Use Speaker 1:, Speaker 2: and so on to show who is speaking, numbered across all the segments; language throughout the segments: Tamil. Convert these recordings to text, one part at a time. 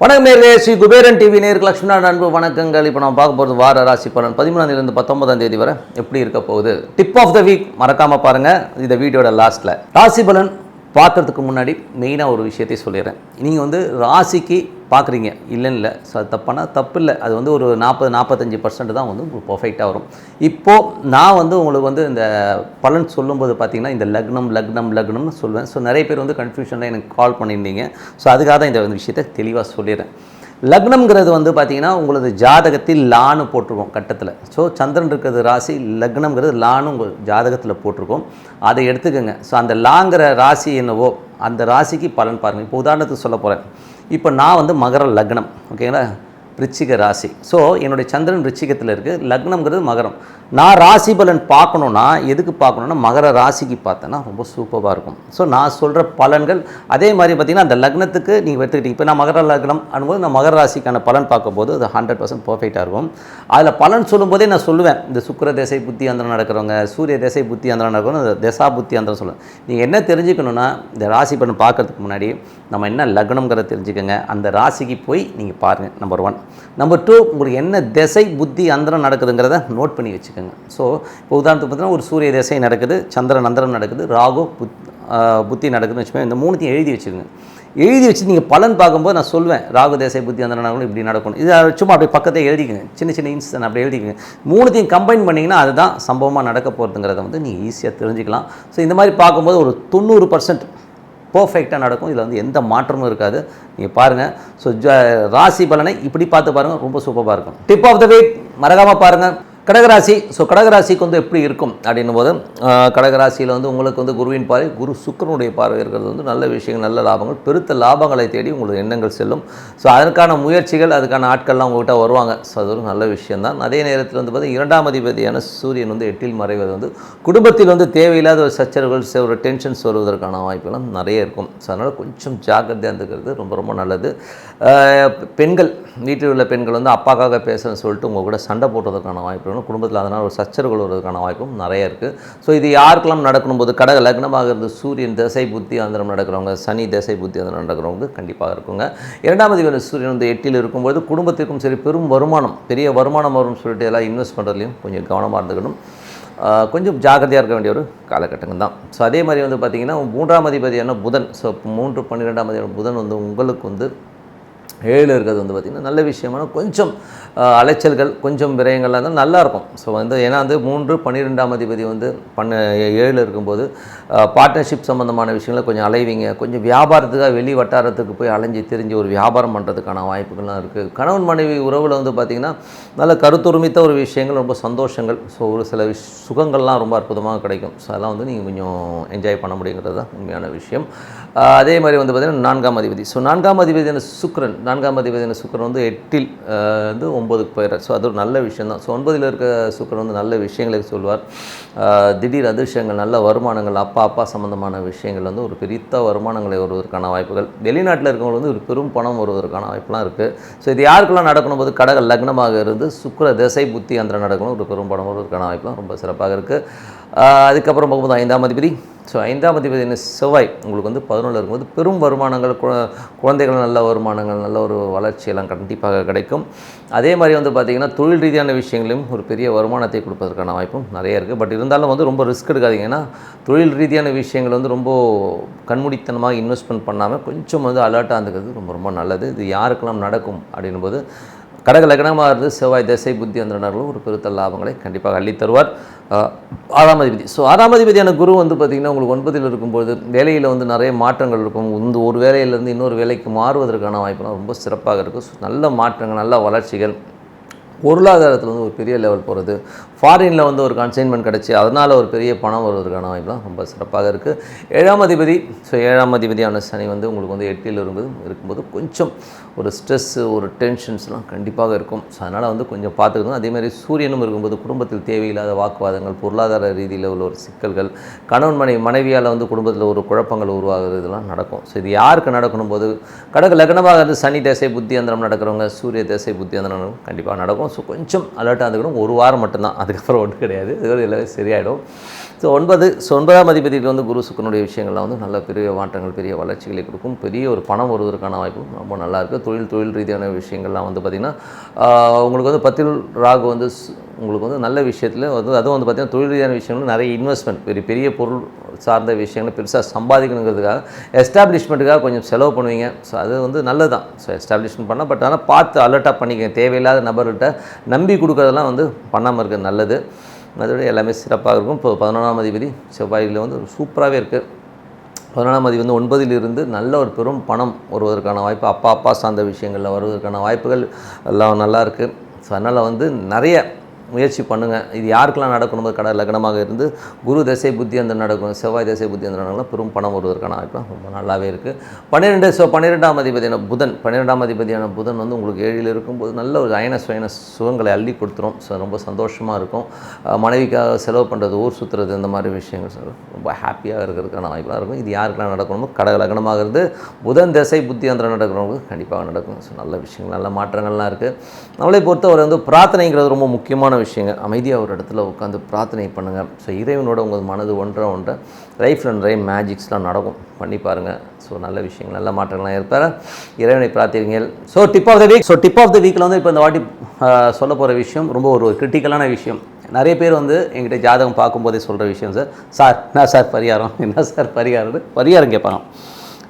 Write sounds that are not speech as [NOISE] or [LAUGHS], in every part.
Speaker 1: வணக்கம் நேர்களே ஸ்ரீ குபேரன் டிவி நேருக்கு லக்ஷ்மணா அன்பு வணக்கங்கள். இப்போ நம்ம பார்க்க போகிறது வார ராசி பலன். பதிமூணாம் பத்தொன்பதாம் தேதி வரை எப்படி இருக்க போகுது? டிப் ஆஃப் த வீக் மறக்காமல் பாருங்கள் இந்த வீடியோட லாஸ்ட்டில் ராசி பலன் பார்க்கறதுக்கு முன்னாடி மெயினாக ஒரு விஷயத்தை சொல்லிடுறேன். நீங்கள் வந்து ராசிக்கு பார்க்குறீங்க. இல்லைன்னு இல்லை. ஸோ அது தப்பானா? தப்பு இல்லை. அது வந்து ஒரு நாற்பது நாற்பத்தஞ்சு பர்சன்ட் தான் வந்து உங்களுக்கு பர்ஃபெக்டாக வரும். இப்போது நான் வந்து உங்களுக்கு வந்து இந்த பலன் சொல்லும்போது பார்த்தீங்கன்னா இந்த லக்னம் லக்னம் லக்னம்னு சொல்லுவேன் ஸோ நிறைய பேர் வந்து கன்ஃபியூஷனில் எனக்கு கால் பண்ணியிருந்தீங்க. ஸோ அதுக்காக தான் இந்த விஷயத்தை தெளிவாக சொல்லிடுறேன். லக்னம்ங்கிறது வந்து பார்த்தீங்கன்னா உங்களது ஜாதகத்தில் லான்னு போட்டிருக்கோம் கட்டத்தில். ஸோ சந்திரன் இருக்கிறது ராசி லக்னம்ங்கிறது லான்னு உங்கள் ஜாதகத்தில் போட்டிருக்கோம். அதை எடுத்துக்கோங்க. ஸோ அந்த லாங்கிற ராசி என்னவோ அந்த ராசிக்கு பலன் பாருங்கள் இப்போ உதாரணத்துக்கு சொல்ல போகிறேன் இப்போ நான் வந்து மகர லக்னம் ஓகேங்களா? ரிச்சிக ராசி. ஸோ என்னுடைய சந்திரன் ரிச்சிகத்தில் இருக்குது லக்னம்ங்கிறது மகரம். நான் ராசி பலன் பார்க்கணுன்னா எதுக்கு பார்க்கணுன்னா மகர ராசிக்கு பார்த்தேன்னா ரொம்ப சூப்பராக இருக்கும். ஸோ நான் சொல்கிற பலன்கள் அதே மாதிரி பார்த்திங்கன்னா அந்த லக்னத்துக்கு நீங்கள் எடுத்துக்கிட்டீங்க. இப்போ நான் மகர லக்னம் அனுபவம் நான் மகர ராசிக்கான பலன் பார்க்கும்போது அது ஹண்ட்ரட் பர்சன்ட் பர்ஃபெக்டாக இருக்கும். அதில் பலன் சொல்லும்போதே நான் சொல்லுவேன். இந்த சுக்கர தேசை புத்தி அந்தரம் நடக்கிறவங்க சூரிய தேசை புத்தி அந்தரம் நடக்கிறவங்க இந்த தசா புத்தி அந்தரம் சொல்லுவேன். நீங்கள் என்ன தெரிஞ்சுக்கணுன்னா இந்த ராசி பலன் பார்க்கறதுக்கு முன்னாடி நம்ம என்ன லக்னம்ங்கிறத தெரிஞ்சுக்கோங்க. அந்த ராசிக்கு போய் நீங்கள் பாருங்கள் நம்பர் ஒன் நம்பர் டூ உங்களுக்கு என்ன திசை புத்தி அந்தரம் நடக்குதுங்கிறத நோட் பண்ணி வச்சுக்கோங்க. ஸோ இப்போ உதாரணத்துக்கு பார்த்தீங்கன்னா ஒரு சூரிய திசை நடக்குது சந்திரன் அந்தரம் நடக்குது ராகு புத் புத்தி நடக்குதுன்னு வச்சுக்கோங்க. இந்த மூணுத்தையும் எழுதி வச்சுக்கோங்க. எழுதி வச்சு நீங்கள் பலன் பார்க்கும்போது நான் சொல்வேன் ராகு தேசை புத்தி அந்த நடக்கணும் இப்படி நடக்கணும். இது சும்மா அப்படியே பக்கத்தை எழுதிக்கங்க. சின்ன சின்ன இன்ஸ்டன் அப்படி எழுதிக்கங்க. மூணுத்தையும் கம்பைன் பண்ணிங்கன்னா அதுதான் சம்பவமாக நடக்க போகிறதுங்கிறத வந்து நீங்கள் ஈஸியாக தெரிஞ்சுக்கலாம். ஸோ இந்த மாதிரி பார்க்கும்போது ஒரு தொண்ணூறு பர்சன்ட் பர்ஃபெக்டாக நடக்கும். இதில் வந்து எந்த மாற்றமும் இருக்காது. நீங்கள் பாருங்கள் ஸோ ராசி பலனை இப்படி பார்த்து பாருங்கள் ரொம்ப சூப்பராக இருக்கும். டிப் ஆஃப் த வீக் மறக்காமல் பாருங்கள் கடகராசி ஸோ கடகராசிக்கு வந்து எப்படி இருக்கும் அப்படின்னும் போது கடகராசியில் வந்து உங்களுக்கு வந்து குருவின் பார்வை குரு சுக்கிரனுடைய பார்வை இருக்கிறது வந்து நல்ல விஷயங்கள் நல்ல லாபங்கள் பெருத்த லாபங்களை தேடி உங்களுக்கு எண்ணங்கள் செல்லும். ஸோ அதற்கான முயற்சிகள் அதுக்கான ஆட்கள்லாம் உங்கள்கிட்ட வருவாங்க. ஸோ அது ஒரு நல்ல விஷயம்தான். அதே நேரத்தில் வந்து பார்த்தீங்கன்னா இரண்டாம் அதிபதியான சூரியன் வந்து எட்டில் மறைவது வந்து குடும்பத்தில் வந்து தேவையில்லாத ஒரு சச்சரவுகள் ஒரு டென்ஷன்ஸ் வருவதற்கான வாய்ப்புகளும் நிறைய இருக்கும். ஸோ அதனால் கொஞ்சம் ஜாக்கிரதையாக இருந்துக்கிறது ரொம்ப ரொம்ப நல்லது. பெண்கள் வீட்டில் உள்ள பெண்கள் வந்து அப்பாக்காக பேசுகிறேன்னு சொல்லிட்டு உங்கள் கூட சண்டை போடுறதுக்கான வாய்ப்புகளும் குடும்பத்தில் அதனால் ஒரு சச்சரவுகள் வருவதற்கான வாய்ப்பும் நிறைய இருக்குது ஸோ இது யாருக்கெல்லாம் நடக்கணும் போது கடக லக்னமாக இருந்து சூரியன் திசை புத்தி அந்தரம் நடக்கிறவங்க சனி திசை புத்தி அந்தரம் நடக்கிறவங்க கண்டிப்பாக இருக்குங்க. இரண்டாம் அதிபதி சூரியன் வந்து எட்டில் இருக்கும்போது குடும்பத்திற்கும் சரி பெரும் வருமானம் பெரிய வருமானம் வரும்னு சொல்லிட்டு எல்லாம் இன்வெஸ்ட் பண்ணுறதுலையும் கொஞ்சம் கவனமாக இருந்துக்கணும். கொஞ்சம் ஜாக்கிரதையாக இருக்க வேண்டிய ஒரு காலகட்டங்கள் தான். ஸோ அதே மாதிரி வந்து பார்த்திங்கன்னா மூன்றாம் அதிபதியான புதன் ஸோ மூன்று பன்னிரெண்டாம் அதிபதியான புதன் வந்து உங்களுக்கு வந்து ஏழு இருக்கிறது வந்து பார்த்திங்கன்னா நல்ல விஷயமான கொஞ்சம் அலைச்சல்கள் கொஞ்சம் விரயங்கள்லாம் இருந்தால் நல்லாயிருக்கும் ஸோ வந்து ஏன்னா வந்து மூன்று பன்னிரெண்டாம் அதிபதி வந்து பண்ண ஏழு இருக்கும்போது பார்ட்னர்ஷிப் சம்மந்தமான விஷயங்களை கொஞ்சம் அலைவீங்க. கொஞ்சம் வியாபாரத்துக்காக வெளி வட்டாரத்துக்கு போய் அலைஞ்சு தெரிஞ்சு ஒரு வியாபாரம் பண்ணுறதுக்கான வாய்ப்புகள்லாம் இருக்குது கணவன் மனைவி உறவில் வந்து பார்த்திங்கன்னா நல்ல கருத்துரிமித்த ஒரு விஷயங்கள் ரொம்ப சந்தோஷங்கள். ஸோ ஒரு சில விஷ் சுகங்கள்லாம் ரொம்ப அற்புதமாக கிடைக்கும். ஸோ அதெல்லாம் வந்து நீங்கள் கொஞ்சம் என்ஜாய் பண்ண முடியுங்கிறது தான் உண்மையான விஷயம். அதே மாதிரி வந்து பார்த்திங்கன்னா நான்காம் அதிபதி. ஸோ நான்காம் அதிபதியான சுக்ரன் நான்காம் அதிபதியான சுக்கரன் வந்து எட்டில் வந்து ஒம்பதுக்கு போயிடுறார். ஸோ அது ஒரு நல்ல விஷயம் தான் ஸோ ஒன்பதில் இருக்க சுக்கரன் வந்து நல்ல விஷயங்களை சொல்வார் திடீர் அதிர்ஷ்டங்கள் நல்ல வருமானங்கள் அப்பா அப்பா சம்மந்தமான விஷயங்கள் வந்து ஒரு பெரித்த வருமானங்களை வருவதற்கான வாய்ப்புகள். வெளிநாட்டில் இருக்கவங்க வந்து ஒரு பெரும் பணம் வருவதற்கான வாய்ப்புலாம் இருக்குது ஸோ இது யாருக்கெல்லாம் நடக்கணும்? போது கடக லக்னமாக இருந்து சுக்கிர திசை புத்தி அந்த நடக்கணும். ஒரு பெரும் பணம் வருவதற்கான வாய்ப்புலாம் ரொம்ப சிறப்பாக இருக்குது அதுக்கப்புறம் பார்க்கும்போது ஐந்தாம் அதிபதி. ஸோ ஐந்தாம் அதிபதி செவ்வாய் உங்களுக்கு வந்து பதினொன்றில் இருக்கும்போது பெரும் வருமானங்கள் கு- குழந்தைகள் நல்ல வருமானங்கள் நல்ல ஒரு வளர்ச்சியெல்லாம் கண்டிப்பாக கிடைக்கும். அதே மாதிரி வந்து பார்த்திங்கன்னா தொழில் ரீதியான விஷயங்களையும் ஒரு பெரிய வருமானத்தை கொடுப்பதற்கான வாய்ப்பும் நிறைய இருக்குது பட் இருந்தாலும் வந்து ரொம்ப ரிஸ்க் எடுக்காதீங்க ஏன்னா தொழில் ரீதியான விஷயங்கள் வந்து ரொம்ப கண்மூடித்தனமாக இன்வெஸ்ட்மெண்ட் பண்ணாமல் கொஞ்சம் வந்து அலர்ட்டாக இருந்துக்கிறது ரொம்ப ரொம்ப நல்லது. இது யாருக்கெல்லாம் நடக்கும் அப்படின்னும் போது கடக லக்னமாக இருந்து செவ்வாய் திசை புத்தி அந்தனர்களும் ஒரு பெருத்த லாபங்களை கண்டிப்பாக அள்ளித் தருவார். ஆறாம் அதிபதி ஸோ ஆறாம் அதிபதியான குரு வந்து பார்த்திங்கன்னா உங்களுக்கு ஒன்பதில் இருக்கும்போது வேலையில் வந்து நிறைய மாற்றங்கள் இருக்கும். இந்த ஒரு வேலையிலேருந்து இன்னொரு வேலைக்கு மாறுவதற்கான வாய்ப்புலாம் ரொம்ப சிறப்பாக இருக்கும். ஸோ நல்ல மாற்றங்கள் நல்ல வளர்ச்சிகள். பொருளாதாரத்தில் வந்து ஒரு பெரிய லெவல் போகிறது ஃபாரினில் வந்து ஒரு கன்சைன்மெண்ட் கிடச்சி அதனால் ஒரு பெரிய பணம் வருவதற்கான வாய்ப்புலாம் ரொம்ப சிறப்பாக இருக்குது ஏழாம் அதிபதி ஸோ ஏழாம் அதிபதியான சனி வந்து உங்களுக்கு வந்து எட்டில் இருக்கும்போது இருக்கும்போது கொஞ்சம் ஒரு ஸ்ட்ரெஸ்ஸு ஒரு டென்ஷன்ஸ்லாம் கண்டிப்பாக இருக்கும். ஸோ அதனால் வந்து கொஞ்சம் பார்த்துக்கணும். அதேமாதிரி சூரியனும் இருக்கும்போது குடும்பத்தில் தேவையில்லாத வாக்குவாதங்கள் பொருளாதார ரீதியில் உள்ள ஒரு சிக்கல்கள் கணவன் மனைவி மனைவியால் வந்து குடும்பத்தில் ஒரு குழப்பங்கள் உருவாகுது இதெல்லாம் நடக்கும். ஸோ இது யாருக்கு நடக்கணும் போது கடக லக்னமாக இருந்து சனி தேசை புத்தியந்திரம் நடக்கிறவங்க சூரிய தேசை புத்தியந்திரம் கண்டிப்பாக நடக்கும். ஸோ கொஞ்சம் அலர்ட்டாக இருந்துக்கணும். ஒரு வாரம் மட்டும்தான். அதுக்கப்புறம் ஒன்றும் கிடையாது. இது எல்லாமே சரியாயிடும். ஸோ ஒன்பது ஸோ ஒன்பதாம் அதிபதியில் வந்து குரு சுக்கனுடைய விஷயங்கள்லாம் வந்து நல்ல பெரிய மாற்றங்கள் பெரிய வளர்ச்சிகளை கொடுக்கும். பெரிய ஒரு பணம் வருவதற்கான வாய்ப்பு ரொம்ப நல்லாயிருக்கு தொழில் தொழில் ரீதியான விஷயங்கள்லாம் வந்து பார்த்திங்கன்னா உங்களுக்கு வந்து பத்தில் ராகு வந்து ஸ்- உங்களுக்கு வந்து நல்ல விஷயத்தில் வந்து அதுவும் வந்து பார்த்திங்கன்னா தொழில் ரீதியான விஷயங்கள் நிறைய இன்வெஸ்ட்மெண்ட் பெரிய பெரிய பொருள் சார்ந்த விஷயங்களை பெருசாக சம்பாதிக்கணுங்கிறதுக்காக எஸ்டாப்ளிஷ்மெண்ட்டுக்காக கொஞ்சம் செலவு பண்ணுவீங்க. ஸோ அது வந்து நல்லது தான் ஸோ எஸ்டாப்ளிஷ்மெண்ட் பண்ணால் பட் ஆனால் பார்த்து அலர்ட்டாக பண்ணிக்கங்க. தேவையில்லாத நபர்கிட்ட நம்பி கொடுக்குறதெல்லாம் வந்து பண்ணாமல் இருக்கிறது நல்லது. அதோட எல்லாமே சிறப்பாக இருக்கும். இப்போ பதினொன்றாம் அதிபதி செவ்வாயில் வந்து சூப்பராகவே இருக்குது பதினொன்றாம் அதிபதி வந்து ஒன்பதிலிருந்து நல்ல ஒரு பெரும் பணம் வருவதற்கான வாய்ப்பு அப்பா அப்பா சார்ந்த விஷயங்களில் வருவதற்கான வாய்ப்புகள் எல்லாம் நல்லா இருக்குது ஸோ அதனால் வந்து நிறைய முயற்சி பண்ணுங்கள் இது யாருக்கெல்லாம் நடக்கணுமோ? கடை லக்னமாக இருந்து குரு தசை புத்தி அந்த நடக்கும். செவ்வாய் தசை புத்தி அந்த நடக்கலாம் பெரும் பணம் வருவதற்கான வாய்ப்பு ரொம்ப நல்லாவே இருக்குது பன்னிரெண்டு ஸோ பன்னிரெண்டாம் அதிபதியான புதன். பன்னிரெண்டாம் அதிபதியான புதன் வந்து உங்களுக்கு ஏழில் இருக்கும்போது நல்ல ஒரு அயன சுயன சுகங்களை அள்ளி கொடுத்துரும். ஸோ ரொம்ப சந்தோஷமாக இருக்கும். மனைவிக்காக செலவு பண்ணுறது ஊர் சுற்றுறது இந்த மாதிரி விஷயங்கள் ரொம்ப ஹாப்பியாக இருக்கிறதுக்கான வாய்ப்பாக இருக்கும். இது யாருக்கெல்லாம் நடக்கணுமோ கடக லக்னமாக இருந்து புதன் திசை புத்தி அந்த நடக்கிறவங்களுக்கு கண்டிப்பாக நடக்கும். ஸோ நல்ல விஷயங்கள் நல்ல மாற்றங்கள்லாம் இருக்குது நம்மளை பொறுத்தவரை வந்து பிரார்த்தனைங்கிறது ரொம்ப முக்கியமான விஷயங்கள். அமைதியாக ஒரு இடத்துல உட்காந்து பிரார்த்தனை பண்ணுங்கள் ஸோ இறைவனோட உங்கள் மனது ஒன்றை ஒன்றை லைஃப்பில் நிறைய மேஜிக்ஸ்லாம் நடக்கும். பண்ணி பாருங்கள் ஸோ நல்ல விஷயங்கள் நல்ல மாற்றங்கள்லாம் இருப்பார் இறைவனை பிரார்த்திங்கள் so tip of the week so tip of the வீக்கில் வந்து இப்போ இந்த வாட்டி சொல்ல போகிற விஷயம் ரொம்ப ஒரு கிரிட்டிக்கலான விஷயம். நிறைய பேர் வந்து என்கிட்ட ஜாதகம் பார்க்கும்போதே சொல்கிற விஷயம் சார் சார் என்ன சார் பரிகாரம்? என்ன சார் பரிகாரம் பரிகாரம் கேட்பாங்க.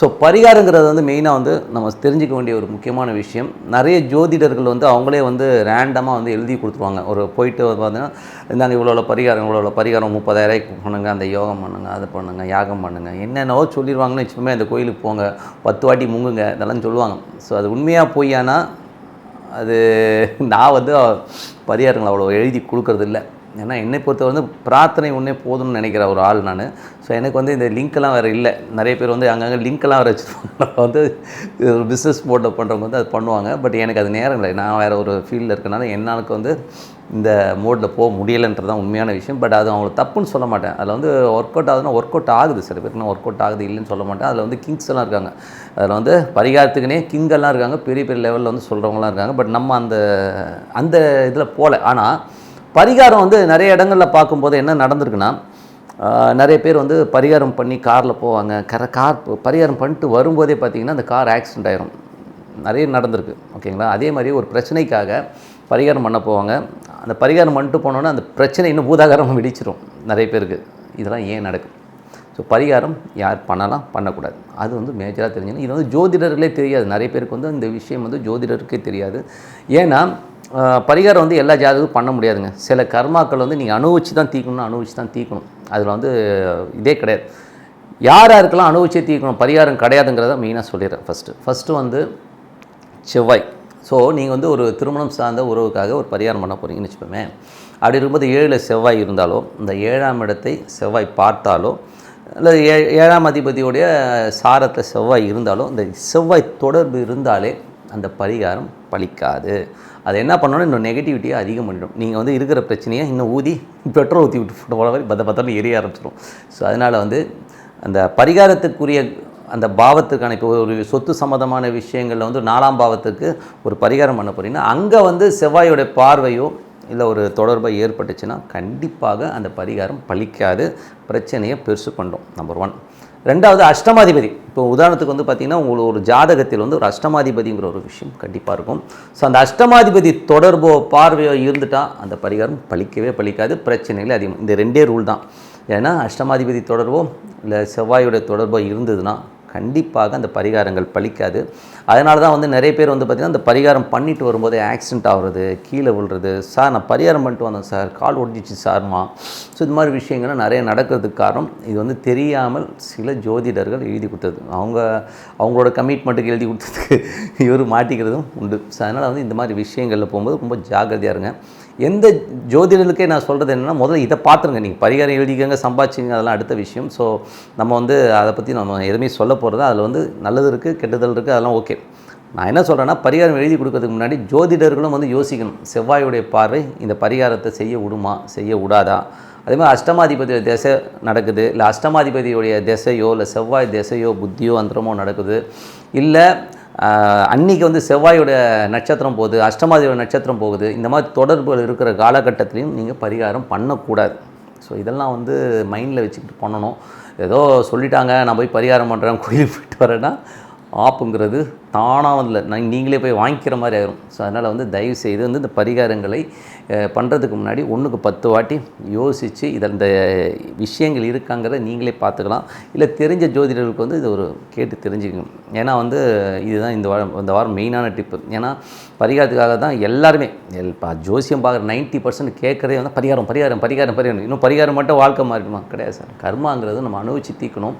Speaker 1: ஸோ பரிகாரங்கிறது வந்து மெயினாக வந்து நம்ம தெரிஞ்சுக்க வேண்டிய ஒரு முக்கியமான விஷயம். நிறைய ஜோதிடர்கள் வந்து அவங்களே வந்து ரேண்டமாக வந்து எழுதி கொடுத்துருவாங்க. ஒரு போயிட்டு வந்து பார்த்தீங்கன்னா இந்தாங்க இவ்வளோ உள்ள பரிகாரம் இவ்வளோ பரிகாரம் முப்பதாயிரம் பண்ணுங்க அந்த யோகம் பண்ணுங்க அதை பண்ணுங்க யாகம் பண்ணுங்க என்னென்னவோ சொல்லிடுவாங்கன்னு வச்சுக்கோமே அந்த கோயிலுக்கு போங்க பத்து வாட்டி முங்குங்க இதெல்லாம் சொல்லுவாங்க. ஸோ அது உண்மையாக பொய்யானா அது நான் வந்து பரிகாரங்கள் அவ்வளோ எழுதி கொடுக்கறதில்ல. ஏன்னா என்னை பொறுத்தவரை வந்து பிரார்த்தனை ஒன்றே போதும்னு நினைக்கிற ஒரு ஆள் நான். ஸோ எனக்கு வந்து இந்த லிங்க்கெல்லாம் வேறு இல்லை. நிறைய பேர் வந்து அங்கங்கே லிங்க்கெல்லாம் வேறு வச்சுருப்பாங்க. வந்து ஒரு பிஸ்னஸ் போர்ட்டில் பண்ணுறவங்க வந்து அது பண்ணுவாங்க. பட் எனக்கு அது நேரம் இல்லை. நான் வேறு ஒரு ஃபீல்டில் இருக்கனால என்னாலுக்கு வந்து இந்த மோடில் போக முடியலைன்றது தான் உண்மையான விஷயம். பட் அது அவங்களை தப்புன்னு சொல்ல மாட்டேன். அதில் வந்து ஒர்க் அவுட் ஆகுதுன்னா ஒர்க் அவுட் ஆகுது. சில பேருக்கு ஒர்க் அவுட் ஆகுது இல்லைன்னு சொல்ல மாட்டேன். அதில் வந்து கிங்ஸ் எல்லாம் இருக்காங்க. அதில் வந்து பரிகாரத்துக்குனே கிங்கெல்லாம் இருக்காங்க. பெரிய பெரிய லெவலில் வந்து சொல்கிறவங்களாம் இருக்காங்க. பட் நம்ம அந்த அந்த இதில் போகல. ஆனால் பரிகாரம் வந்து நிறைய இடங்களில் பார்க்கும்போது என்ன நடந்திருக்குன்னா நிறைய பேர் வந்து பரிகாரம் பண்ணி காரில் போவாங்க. கர கார் பரிகாரம் பண்ணிட்டு வரும்போதே பார்த்திங்கன்னா அந்த கார் ஆக்சிடெண்ட் ஆயிரும். நிறைய நடந்திருக்கு. ஓகேங்களா? அதே மாதிரி ஒரு பிரச்சனைக்காக பரிகாரம் பண்ண போவாங்க. அந்த பரிகாரம் பண்ணிட்டு போனோன்னா அந்த பிரச்சனை இன்னும் பூதாகாரம் வெடிச்சிரும் நிறைய பேருக்கு. இதெல்லாம் ஏன் நடக்கும்? ஸோ பரிகாரம் யார் பண்ணலாம்? பண்ணக்கூடாது. அது வந்து மேஜராக தெரிஞ்சுக்கணும். இது வந்து ஜோதிடர்களே தெரியாது. நிறைய பேருக்கு வந்து இந்த விஷயம் வந்து ஜோதிடருக்கே தெரியாது. ஏன்னா பரிகாரம் வந்து எல்லா ஜாதகத்துக்கும் பண்ண முடியாதுங்க. சில கர்மாக்கள் வந்து நீங்கள் அனுபவிச்சு தான் தீக்கணும் அனுபவிச்சு தான் தீக்கணும். அதில் வந்து இதே கிடையாது. யார் யாருக்கெல்லாம் அனுபவிச்சே தீர்க்கணும் பரிகாரம் கிடையாதுங்கிறத மெயினாக சொல்லிடுறேன் ஃபஸ்ட்டு ஃபஸ்ட்டு வந்து செவ்வாய். ஸோ நீங்கள் வந்து ஒரு திருமணம் சார்ந்த உறவுக்காக ஒரு பரிகாரம் பண்ண போகிறீங்கன்னு வச்சுப்போமே அப்படி இருக்கும்போது ஏழில் செவ்வாய் இருந்தாலோ இந்த ஏழாம் இடத்தை செவ்வாய் பார்த்தாலோ இல்லை ஏ ஏழாம் அதிபதியுடைய சாரத்தில் செவ்வாய் இருந்தாலோ இந்த செவ்வாய் தொடர்பு இருந்தாலே அந்த பரிகாரம் பலிக்காது அது என்ன பண்ணணும் இன்னும் நெகட்டிவிட்டியை அதிகம் பண்ணிடும். நீங்கள் வந்து இருக்கிற பிரச்சனையை இன்னும் ஊதி பெட்ரோல் ஊற்றி விட்டு போன மாதிரி பத்த பத்திரம் எரிய ஆரம்பிச்சிடும். ஸோ அதனால் வந்து அந்த பரிகாரத்துக்குரிய அந்த பாவத்துக்கான இப்போ ஒரு சொத்து சம்மந்தமான விஷயங்களில் வந்து நாலாம் பாவத்துக்கு ஒரு பரிகாரம் பண்ண போகிறீங்கன்னா அங்கே வந்து செவ்வாயோட பார்வையோ இல்லை ஒரு தொடர்பை ஏற்பட்டுச்சுன்னா கண்டிப்பாக அந்த பரிகாரம் பழிக்காது. பிரச்சனையை பெருசு பண்ணும் நம்பர் ஒன் ரெண்டாவது அஷ்டமாதிபதி. இப்போ உதாரணத்துக்கு வந்து பார்த்திங்கன்னா உங்களுக்கு ஒரு ஜாதகத்தில் வந்து ஒரு அஷ்டமாதிபதிங்கிற ஒரு விஷயம் கண்டிப்பாக இருக்கும். ஸோ அந்த அஷ்டமாதிபதி தொடர்போ பார்வையோ இருந்துட்டால் அந்த பரிகாரம் பழிக்கவே பழிக்காது. பிரச்சனைகளே அதிகம். இந்த ரெண்டே ரூல் தான். ஏன்னா அஷ்டமாதிபதி தொடர்போ இல்லை செவ்வாயோட தொடர்போ இருந்ததுன்னா கண்டிப்பாக அந்த பரிகாரங்கள் பலிக்காது அதனால தான் வந்து நிறைய பேர் வந்து பார்த்திங்கன்னா அந்த பரிகாரம் பண்ணிட்டு வரும்போது ஆக்சிடென்ட் ஆகுறது கீழே விழுறது. சார் நான் பரிகாரம் பண்ணிட்டு வந்தேன் சார் கால் ஒடிச்சிச்சு சார்மா ஸோ இது மாதிரி விஷயங்கள்லாம் நிறைய நடக்கிறதுக்கு காரணம் இது வந்து தெரியாமல் சில ஜோதிடர்கள் எழுதி கொடுத்தது. அவங்க அவங்களோட கமிட்மெண்ட்டுக்கு எழுதி கொடுத்ததுக்கு இவர் மாட்டிக்கிறதும் உண்டு. ஸோ அதனால் வந்து இந்த மாதிரி விஷயங்களில் போகும்போது ரொம்ப ஜாக்கிரதையாக இருங்க. எந்த ஜோதிடர்களுக்கே நான் சொல்கிறது என்னென்னா முதல்ல இதை பார்த்துருங்க. நீங்கள் பரிகாரம் எழுதிக்கங்க சம்பாதிச்சிங்க அதெல்லாம் அடுத்த விஷயம். ஸோ நம்ம வந்து அதை பற்றி நம்ம எதுவுமே சொல்ல போகிறது அதில் வந்து நல்லது இருக்குது கெட்டதல் இருக்குது அதெல்லாம் ஓகே நான் என்ன சொல்கிறேன்னா பரிகாரம் எழுதி கொடுக்கறதுக்கு முன்னாடி ஜோதிடர்களும் வந்து யோசிக்கணும். செவ்வாயுடைய பார்வை இந்த பரிகாரத்தை செய்ய விடுமா செய்ய விடாதா? அதே மாதிரி அஷ்டமாதிபதி திசை நடக்குது இல்லை அஷ்டமாதிபதியுடைய திசையோ இல்லை செவ்வாய் திசையோ புத்தியோ அந்தரமோ நடக்குது இல்லை அன்னைக்கு வந்து செவ்வாயோட நட்சத்திரம் போகுது அஷ்டமாதியோட நட்சத்திரம் போகுது. இந்த மாதிரி தொடர்புகள் இருக்கிற காலகட்டத்திலையும் நீங்கள் பரிகாரம் பண்ணக்கூடாது. ஸோ இதெல்லாம் வந்து மைண்டில் வச்சுக்கிட்டு பண்ணணும். ஏதோ சொல்லிட்டாங்க நான் போய் பரிகாரம் பண்ணுறேன் கோயிலுக்கு போயிட்டு வரேன்னா ஆப்புங்கிறது தானாக வந்து நான் நீங்களே போய் வாங்கிக்கிற மாதிரி ஆயிரும். ஸோ அதனால் வந்து தயவு செய்து வந்து இந்த பரிகாரங்களை பண்ணுறதுக்கு முன்னாடி ஒன்றுக்கு பத்து வாட்டி யோசித்து இதில் இந்த விஷயங்கள் இருக்காங்கிறத நீங்களே பார்த்துக்கலாம். இல்லை தெரிஞ்ச ஜோதிடர்களுக்கு வந்து இது ஒரு கேட்டு தெரிஞ்சுக்கணும் ஏன்னா வந்து இதுதான் இந்த வாரம் இந்த வாரம் மெயினான டிப்பு. ஏன்னா பரிகாரத்துக்காக தான் எல்லாருமே எல் பா ஜோசியம் பார்க்குற நைன்ட்டி பர்சன்ட் கேட்குறதே வந்து பரிகாரம் பரிகாரம் பரிகாரம் பரிகாரம். இன்னும் பரிகாரம் மட்டும் வாழ்க்கை மாறிடுமா? கிடையாது சார். கர்மாங்கிறது நம்ம அனுபவிச்சு தீக்கணும்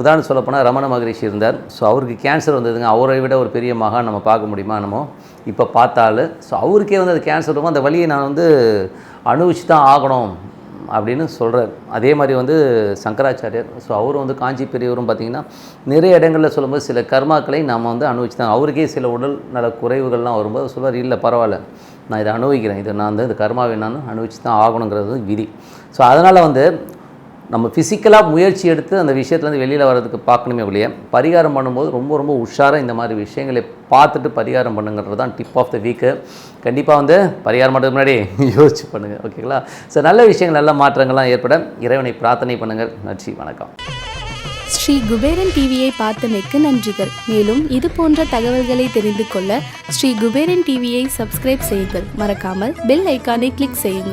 Speaker 1: உதாரணம் சொல்லப்போனால் ரமண மகரிஷி இருந்தார். ஸோ அவருக்கு கேன்சர் வந்ததுங்க. அவரை விட ஒரு பெரிய மகான் நம்ம பார்க்க முடியுமா நம்ம இப்போ பார்த்தாலும் ஸோ அவருக்கே வந்து அது கேன்சர் இருக்கும் அந்த வழியை நான் வந்து அனுபவிச்சு தான் ஆகணும் அப்படின்னு சொல்கிறார் அதே மாதிரி வந்து சங்கராச்சாரியர். ஸோ அவரும் வந்து காஞ்சி பெரியவரும் பார்த்திங்கன்னா நிறைய இடங்களில் சொல்லும்போது சில கர்மாக்களை நாம் வந்து அனுபவிச்சு தான் அவருக்கே சில உடல் நல குறைவுகள்லாம் வரும்போது சொல்வார் இல்லை பரவாயில்ல. நான் இதை அனுபவிக்கிறேன். இதை நான் வந்து இந்த கர்மாவை நான் அனுபவிச்சு தான் ஆகணுங்கிறது விதி. ஸோ அதனால் வந்து நம்ம ஃபிசிக்கலாக முயற்சி எடுத்து அந்த விஷயத்துலேருந்து வெளியில் வர்றதுக்கு பார்க்கணுமே ஒழிய பரிகாரம் பண்ணும்போது ரொம்ப ரொம்ப உஷாராக இந்த மாதிரி விஷயங்களை பார்த்துட்டு பரிகாரம் பண்ணுங்கிறது தான் டிப் ஆஃப் த வீக்கு கண்டிப்பாக வந்து பரிகாரம் பண்ணுறதுக்கு முன்னாடி [LAUGHS] யோசிச்சு பண்ணுங்கள் ஓகேங்களா? ஸோ நல்ல விஷயங்கள் நல்ல மாற்றங்கள்லாம் ஏற்பட இறைவனை பிரார்த்தனை பண்ணுங்கள். நன்றி வணக்கம்.
Speaker 2: ஸ்ரீ குபேரன் டிவியை பார்த்தமைக்கு நன்றிகள். மேலும் இது போன்ற தகவல்களை தெரிந்து கொள்ள ஸ்ரீ குபேரன் டிவியை சப்ஸ்கிரைப் செய்யுங்கள். மறக்காமல் பெல் ஐக்கானை கிளிக் செய்யுங்கள்.